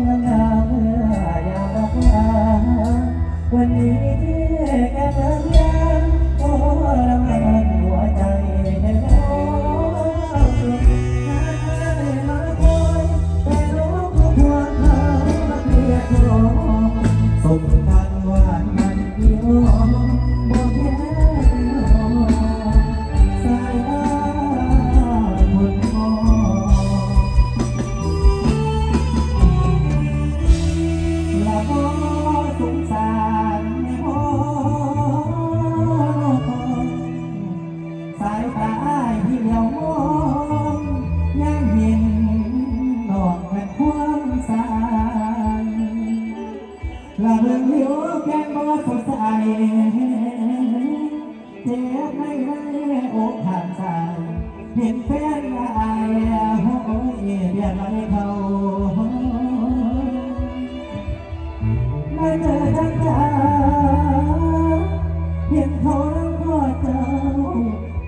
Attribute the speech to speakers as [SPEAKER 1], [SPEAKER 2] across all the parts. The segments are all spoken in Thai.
[SPEAKER 1] งงามเมื่อยามรักวันนี้ที่ ละมึงอยู่แกงบ่สดใจเจ็บไม่ไม่อกหักใจเห็นแฟนละอายโอ้ยเบียดไม่เท่าไม่เจอจังจเห็นท้องก็เจ้า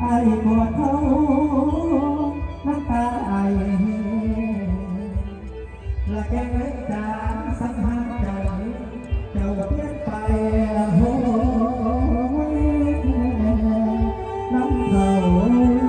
[SPEAKER 1] ไอ้ปวดเขาน้ำตาไหลและแกงเจางสังหา Oh.